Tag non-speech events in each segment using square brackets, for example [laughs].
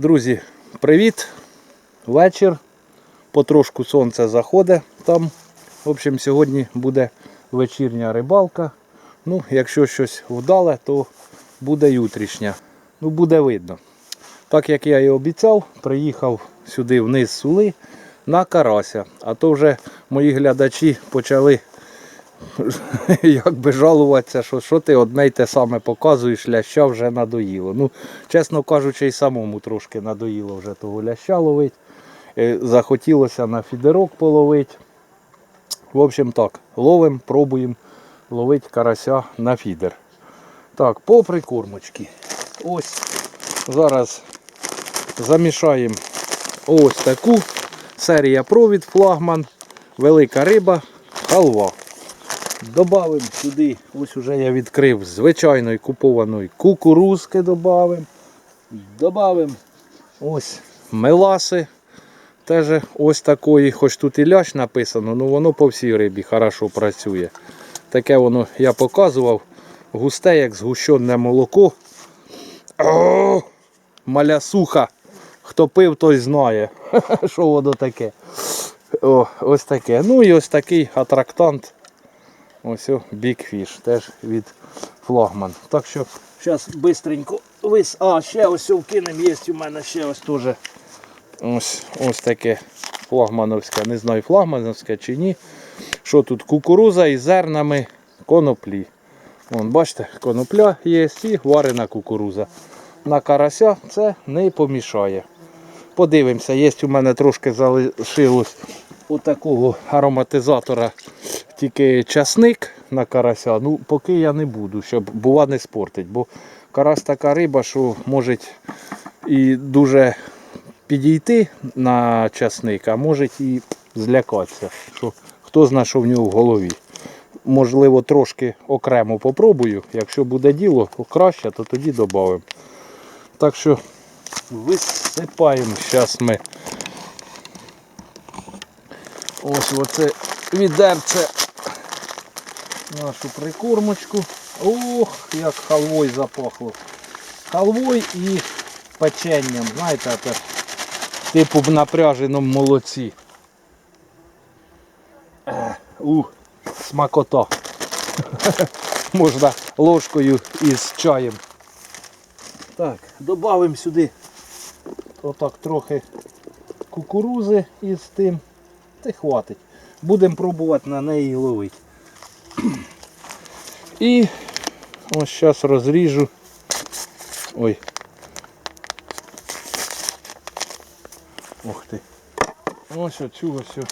Друзі, привіт! Вечір. Потрошку сонце заходить там. В общем, сьогодні буде вечірня рибалка. Ну, якщо щось вдале, то буде утрішня. Ну, буде видно. Так як я і обіцяв, приїхав сюди вниз сули на карася. А то вже мої глядачі почали [laughs] якби жалуватися, що, що ти одне й те саме показуєш, ляща вже надоїло. Ну, чесно кажучи, і самому трошки надоїло вже того ляща ловити. Е, Захотілося на фідерок половити. В общем так, ловимо, пробуємо ловити карася на фідер. Так, по прикормочці. Ось зараз замішаємо ось таку. Серія провід, флагман, велика риба, халва. Добавимо сюди, ось уже я відкрив звичайної купованої кукурузки добавимо. Добавимо ось меласи. Теж ось такої, хоч тут і лящ написано, але воно по всій рибі хорошо працює. Таке воно я показував. Густе, як згущене молоко. О, малясуха. Хто пив, той знає, [laughs] що воно таке. О, ось таке. Ну і ось такий атрактант. Ось Fish, теж від флагман. Так що зараз швидко вис. А, ще ось вкинемо, є у мене ще ось теж. Ось, ось таке флагмановське. Не знаю флагмановське чи ні. Що тут? Кукуруза із зернами коноплі. Вон, бачите, конопля є і варена кукуруза. На карася це не помішає. Подивимося, є у мене трошки залишилось отакого ароматизатора, тільки часник на карася. Ну, поки я не буду, щоб бува не спортить. Бо карась така риба, що може і дуже підійти на часник, а може і злякатися. Що хто знає, що в нього в голові. Можливо, трошки окремо попробую. Якщо буде діло краще, то тоді додамо. Так що висипаємо зараз ми. Ось оце відерце нашу прикормочку. Ох, як халвой запахло. Халвой і печенням, знаєте, це типу в напряженому молоці. Е, У, смакота. [laughs] Можна ложкою із чаєм. Так, додамо сюди отак трохи кукурузи із тим. Та хватить. Будемо пробувати на неї ловити. І ось зараз розріжу. Ой. Ух ти. Ось оцю ось.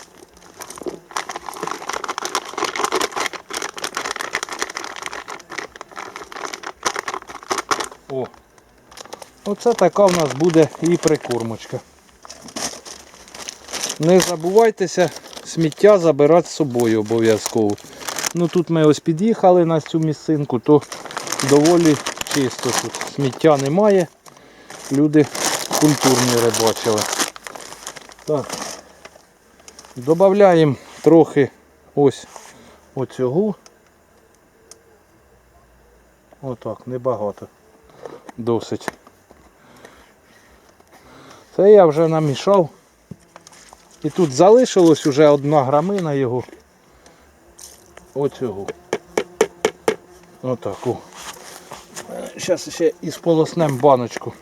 О. Оце така в нас буде і прикормочка. Не забувайтеся сміття забирати з собою обов'язково. Ну тут ми ось під'їхали на цю місцинку, то доволі чисто тут. Сміття немає. Люди культурні рибачили. Так. Додаємо трохи ось оцього. Отак, небагато. Досить. Це я вже намішав. І тут залишилось вже одна грамина його. Оцього. Отаку. Зараз ще і сполоснем баночку.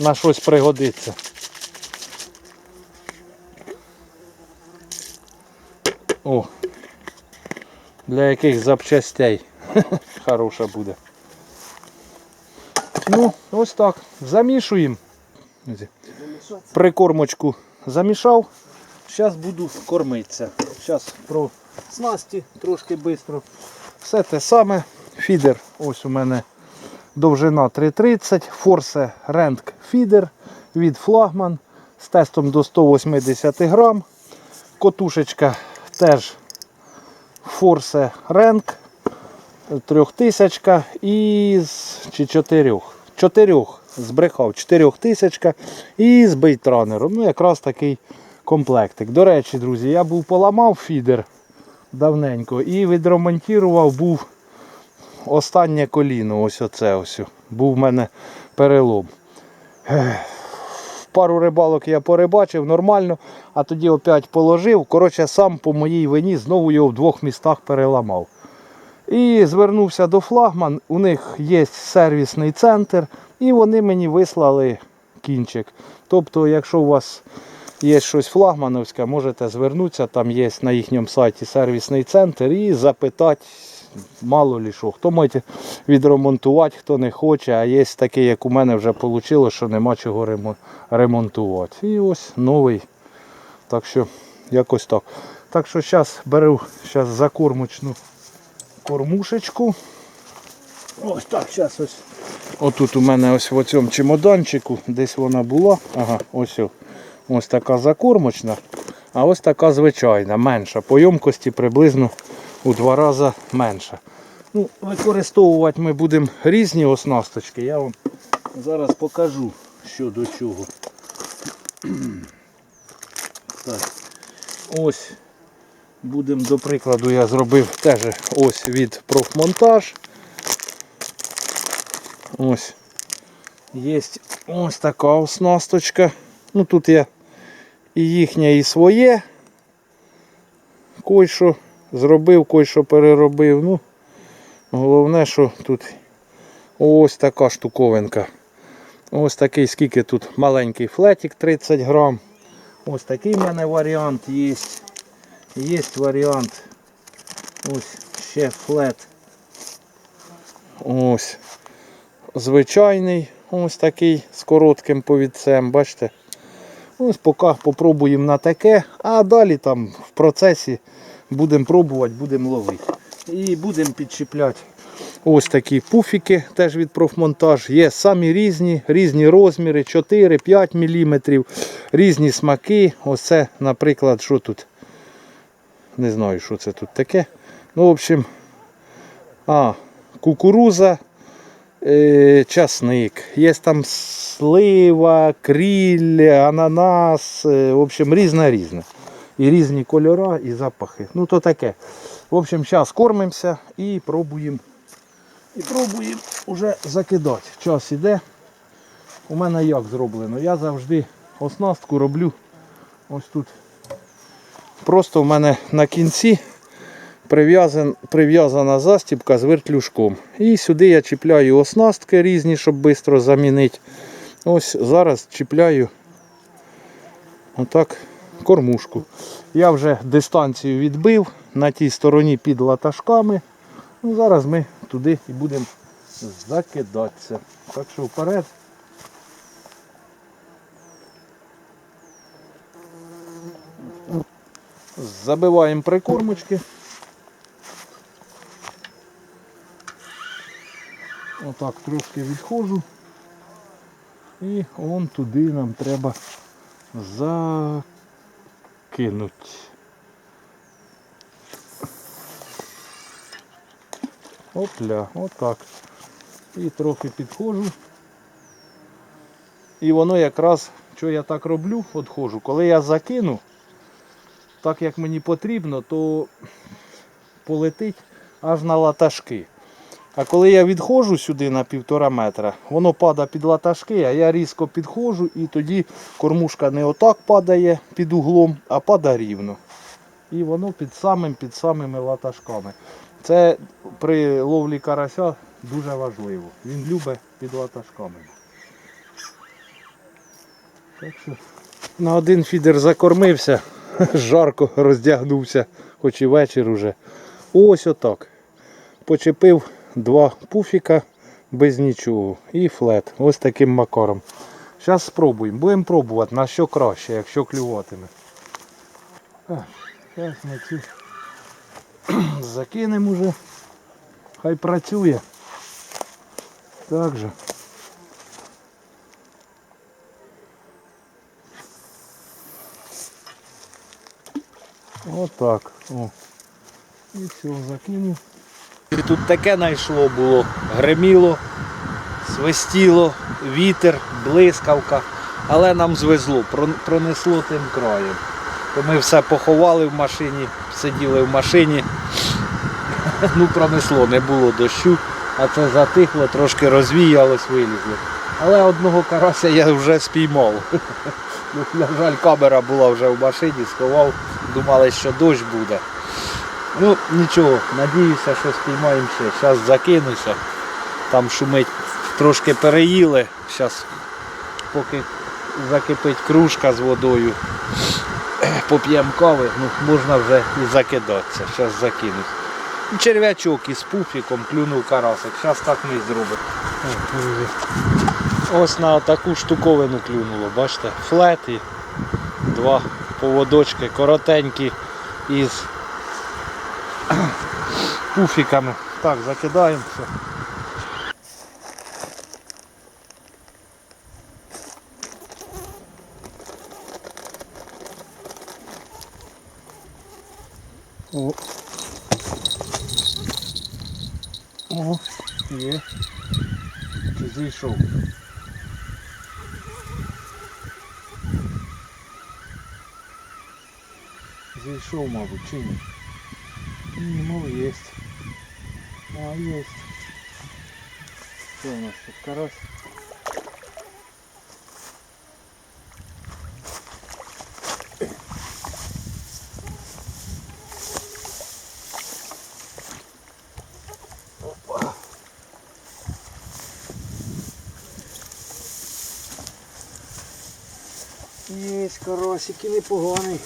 На щось пригодиться. О! Для яких запчастей [laughs] хороша буде. Ну, ось так. Замішуємо. Прикормочку замішав. Зараз буду кормитися. Зараз про снасті трошки швидко. Все те саме. Фідер. Ось у мене довжина 3,30. Форсе Ренк фідер від флагман з тестом до 180 грам. Котушечка теж Форсе Ренк 3000 із чи 4. 4 збрехав 4000 і з бейтранером. Ну, якраз такий комплектик. До речі, друзі, я був поламав фідер давненько і відремонтував був останнє коліно. Ось оце ось. Був в мене перелом. Пару рибалок я порибачив нормально, а тоді опять положив. Коротше, сам по моїй вині знову його в двох містах переламав. І звернувся до флагман. У них є сервісний центр, і вони мені вислали кінчик. Тобто, якщо у вас є щось флагмановське, можете звернутися, там є на їхньому сайті сервісний центр і запитати, мало лі що, хто може відремонтувати, хто не хоче, а є таке, як у мене вже вийшло, що нема чого ремонтувати. І ось новий. Так що якось так. Так що зараз беру зараз закормочну кормушечку. Ось так, зараз ось. Отут у мене ось в цьому чемоданчику, десь вона була. Ага, ось. о. Ось така закормочна, а ось така звичайна, менша. По ємкості приблизно у два рази менша. Ну, використовувати ми будемо різні оснасточки. Я вам зараз покажу, що до чого. [clears throat] Так. Ось будемо, до прикладу, я зробив теж ось від профмонтаж. Ось. Є ось така оснасточка. Ну тут я і їхнє, і своє. Кой-що зробив, кой-що переробив. Ну, головне, що тут ось така штуковинка. Ось такий, скільки тут маленький флетик 30 грам. Ось такий в мене варіант є. Є варіант. Ось ще флет. Ось. Звичайний. Ось такий з коротким повідцем, бачите? Ось поки попробуємо на таке, а далі там в процесі будемо пробувати, будемо ловити. І будемо підчіпляти ось такі пуфіки теж від профмонтаж. Є самі різні, різні розміри, 4-5 мм, різні смаки. Ось це, наприклад, що тут? Не знаю, що це тут таке. Ну, в общем, а, кукуруза, часник. Є там слива, кріль, ананас. е, В общем, різне різне. І різні кольори, і запахи. Ну то таке. В общем, зараз кормимося і пробуємо. І пробуємо вже закидати. Час іде. У мене як зроблено? Я завжди оснастку роблю ось тут. Просто в мене на кінці прив'язана застібка з вертлюжком. І сюди я чіпляю оснастки різні, щоб швидко замінити. Ось зараз чіпляю отак кормушку. Я вже дистанцію відбив на тій стороні під латашками. Ну, зараз ми туди і будемо закидатися. Так що вперед. Забиваємо прикормочки. Отак трошки відходжу. І он туди нам треба закинути. Опля, отак. І трохи підходжу. І воно якраз, що я так роблю, відходжу. Коли я закину, так як мені потрібно, то полетить аж на латашки. А коли я відходжу сюди на півтора метра, воно падає під латашки, а я різко підходжу і тоді кормушка не отак падає під углом, а падає рівно. І воно під самим під самими латашками. Це при ловлі карася дуже важливо. Він любить під латашками. Так що на один фідер закормився, [laughs] жарко роздягнувся, хоч і вечір уже. Ось отак. Почепив два пуфіка без нічого і флет. Ось таким макаром. Зараз спробуємо. Будемо пробувати на що краще, якщо клюватиме. Зараз ми цю [clears throat] закинемо уже. Хай працює. Так же. Отак. О. І все, закинув. Тут таке знайшло було. Греміло, свистіло, вітер, блискавка. Але нам звезло, пронесло тим краєм. То ми все поховали в машині, сиділи в машині. [laughs] Ну, пронесло, не було дощу, а це затихло, трошки розвіялось, вилізло. Але одного карася я вже спіймав. [laughs] Ну, На жаль, камера була вже в машині, сховав, думали, що дощ буде. Ну, нічого, надіюся, що спіймаємо ще. Зараз закинуся. Там шумить, трошки переїли. Зараз поки закипить кружка з водою, поп'ємо кави, ну, можна вже і закидатися. Зараз закинусь. Ну, Черв'ячок із пуфіком клюнув карасик. Зараз так ми і зробимо. Ось на таку штуковину клюнуло, бачите, флет і два поводочки коротенькі із [coughs] пуфіками. Так, закидаємо все. О. О, є. Чи зійшов? Зійшов, мабуть, чи ні? Ні, ну є. А, є. Що у нас тут карась? Є карасик і непоганий.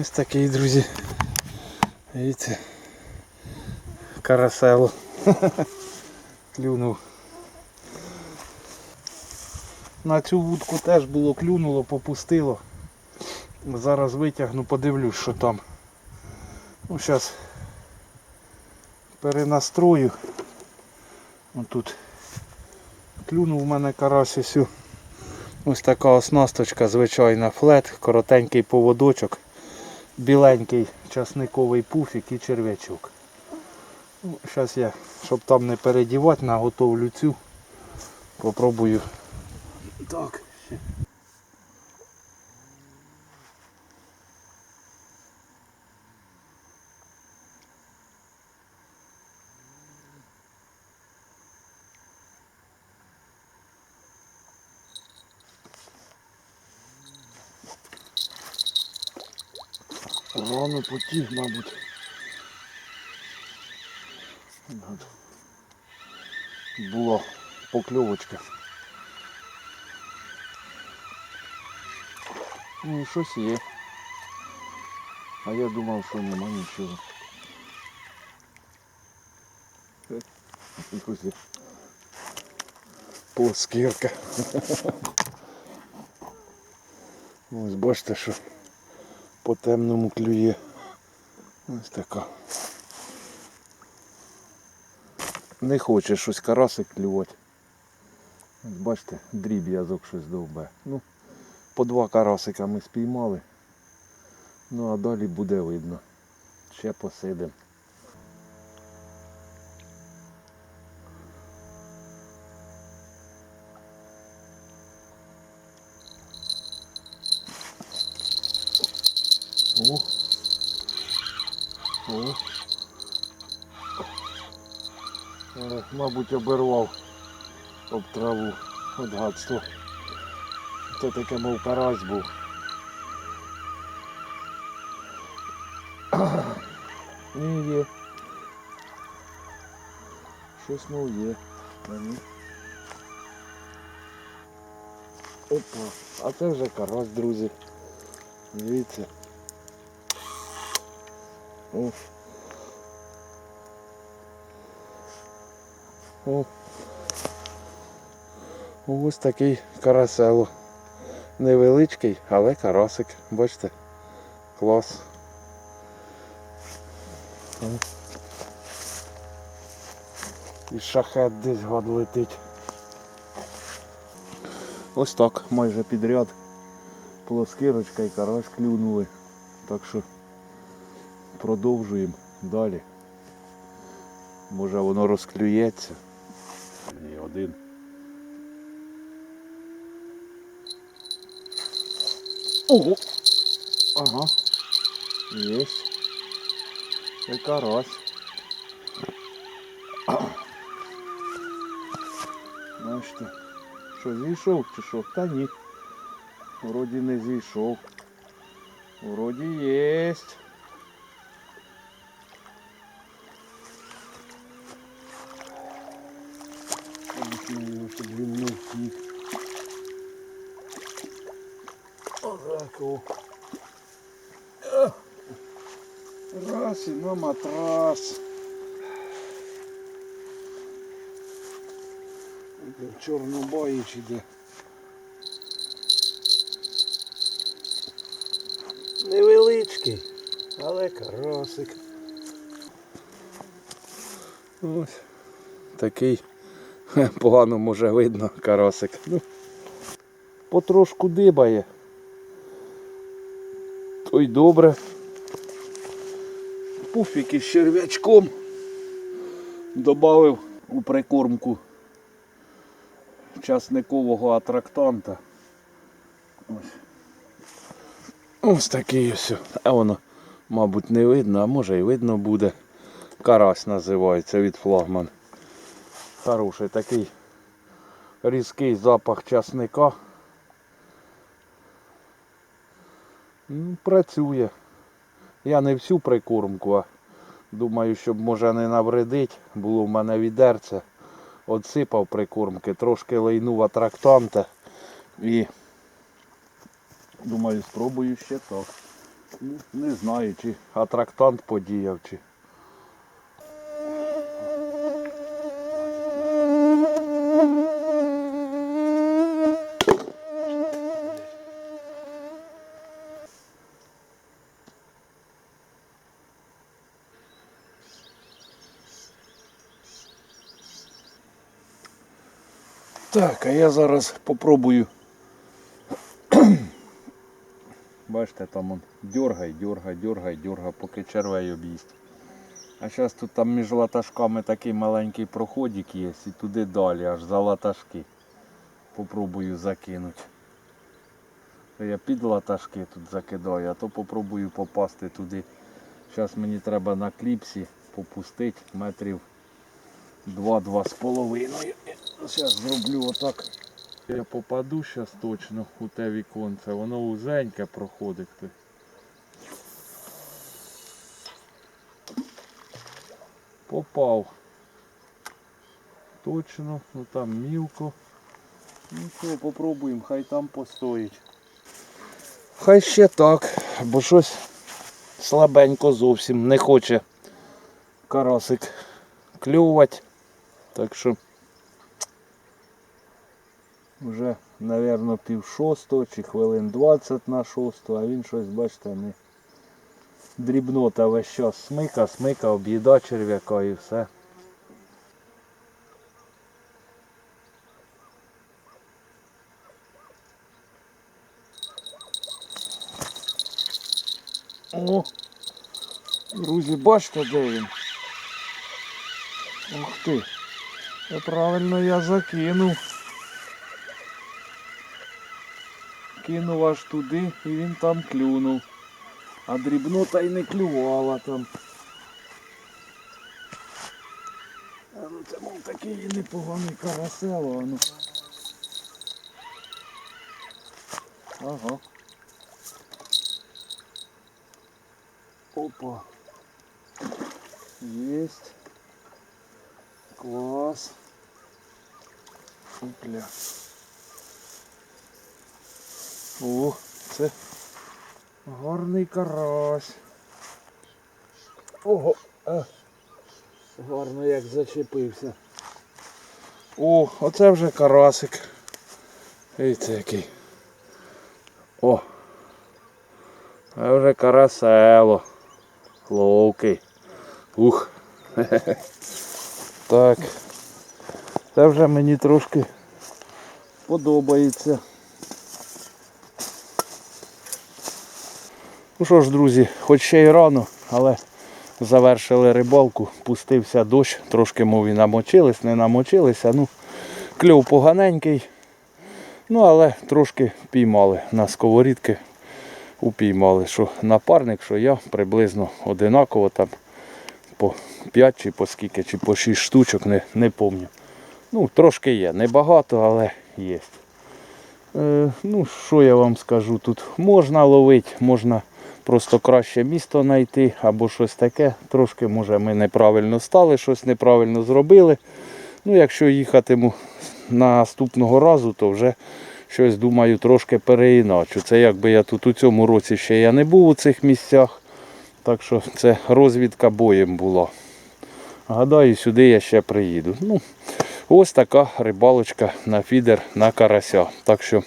Ось такий, друзі. Видите, карасело. [laughs] Клюнув. На цю вудку теж було клюнуло, попустило. Зараз витягну, подивлюсь, що там. Ну, зараз перенастрою. Отут клюнув у мене карась ось. Ось така оснасточка, звичайна флет, коротенький поводочок, біленький часниковий пуфік і черв'ячок. Ну, Зараз я, щоб там не передівати, наготовлю цю. Попробую. Так. Рано потіг, мабуть. От. Була покльовочка. Ну, щось є. А я думав, що нема нічого. Е, Якось є плоскірка. [laughs] Ось бачите, що По темному клює. Ось така. Не хоче щось карасик клювати. Бачите, дріб'язок щось довбе. Ну, по два карасика ми спіймали. Ну а далі буде видно. Ще посидимо. Мабуть, обірвав об траву от гадство. Це таке мов карась був. Ні, є. Щось мов є. Опа, а це вже карась, друзі. Дивіться. О. О. Ось такий карасело. Невеличкий, але карасик. Бачите? Клас. І шахет десь гад летить. Ось так, майже підряд. Плоскирочка і карась клюнули. Так що продовжуємо далі. Може воно розклюється. Ні, один. Ого! Ага. Есть. Це карась. Бачите, що зійшов чи що? Та ні. Вроді не зійшов. Вроді єсть. Обіцяю його, щоб він не втік. Отак о. Раз і на матрас. Де в Чорнобаї. Невеличкий, але карасик. Ось такий [laughs] погано може видно карасик. Ну, потрошку дибає. То й добре. Пуфіки з черв'ячком добавив у прикормку часникового атрактанта. Ось. Ось такий ось. А воно, мабуть, не видно, а може і видно буде. Карась називається від флагман. Хороший такий різкий запах часника. Працює. Я не всю прикормку, а думаю, щоб може не навредить. Було в мене відерце. Отсипав прикормки, трошки лейнув атрактанта і думаю, спробую ще так. Не знаю, чи атрактант подіяв, чи. Так, а я зараз попробую. [clears throat] Бачите, там он дергай, дергай, дергай, дергай, поки червей об'їсть. А зараз тут там між латашками такий маленький проходик є, і туди далі, аж за латашки. Попробую закинути. Я під латашки тут закидаю, а то попробую попасти туди. Зараз мені треба на кліпсі попустити метрів 2-2 з половиною. Зараз зроблю отак. Я попаду зараз точно у те віконце, воно узеньке проходить. Попав. Точно, ну там мілко. Ну що, попробуємо, хай там постоїть. Хай ще так, бо щось слабенько зовсім не хоче карасик клювати. Так що вже, мабуть, пів шостого чи хвилин 20 на шосту, а він щось, бачите, не дрібнота весь час смика, смика, об'їда черв'яка і все. О, друзі, бачите, де він? Ух ти. Це правильно я закинув. Кинув аж туди і він там клюнув. А дрібнота й не клювала там. А ну це мов такий непоганий карасел, ну. Ага. Опа. Есть. Класс. Опля. О, це гарний карась. Ого, а, гарно як зачепився. О, оце вже карасик. Дивіться який. О. А вже карасело. Ловкий. Ух. [laughs] Так. Це вже мені трошки подобається. Ну що ж, друзі, хоч ще й рано, але завершили рибалку, пустився дощ, трошки мов і намочились, не намочилися. Ну, кльов поганенький. Ну, але трошки піймали на сковорідки. упіймали, що напарник, що я приблизно одинаково там по 5 чи по скільки, чи по 6 штучок, не, не пам'ятаю. Ну, трошки є, небагато, але є. Е, ну, що я вам скажу, тут можна ловити, можна просто краще місто знайти або щось таке. Трошки, може, ми неправильно стали, щось неправильно зробили. Ну, якщо їхатиму наступного разу, то вже щось думаю трошки переіначу. Це якби я тут у цьому році ще я не був у цих місцях. Так що це розвідка боєм була. Гадаю, сюди я ще приїду. Ну, ось така рибалочка на фідер на карася. Так що,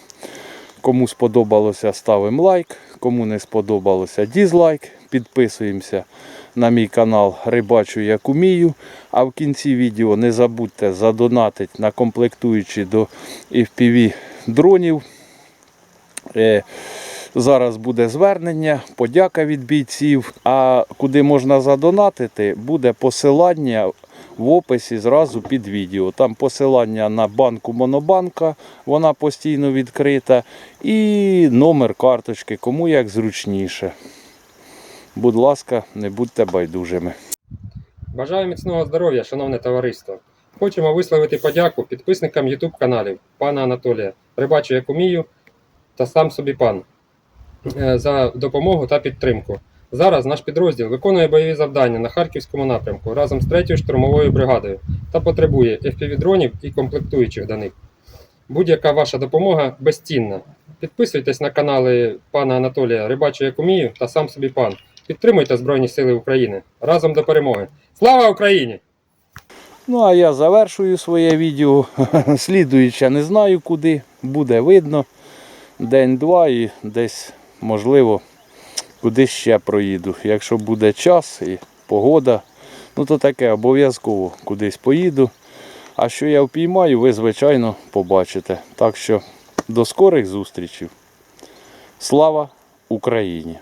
кому сподобалося, ставимо лайк. Кому не сподобалося, дізлайк. Підписуємося на мій канал Рибачу як умію. А в кінці відео не забудьте задонатити на комплектуючі до FPV дронів. Е, Зараз буде звернення, подяка від бійців. А куди можна задонатити, буде посилання в описі зразу під відео. Там посилання на банку Монобанка, вона постійно відкрита. І номер карточки, кому як зручніше. Будь ласка, не будьте байдужими. Бажаю міцного здоров'я, шановне товариство. Хочемо висловити подяку підписникам YouTube каналів пана Анатолія, Рибачу як умію та сам собі пан е, за допомогу та підтримку. Зараз наш підрозділ виконує бойові завдання на Харківському напрямку разом з 3-ю штурмовою бригадою та потребує FPV-дронів і комплектуючих до них. Будь-яка ваша допомога безцінна. Підписуйтесь на канали пана Анатолія Рибачу як умію та сам собі пан. Підтримуйте Збройні Сили України разом до перемоги. Слава Україні! Ну, а я завершую своє відео. [laughs] Слідуюче не знаю куди, буде видно. День-два і десь, можливо, куди ще проїду. Якщо буде час і погода, ну то таке обов'язково кудись поїду. А що я впіймаю, ви, звичайно, побачите. Так що до скорих зустрічей. Слава Україні!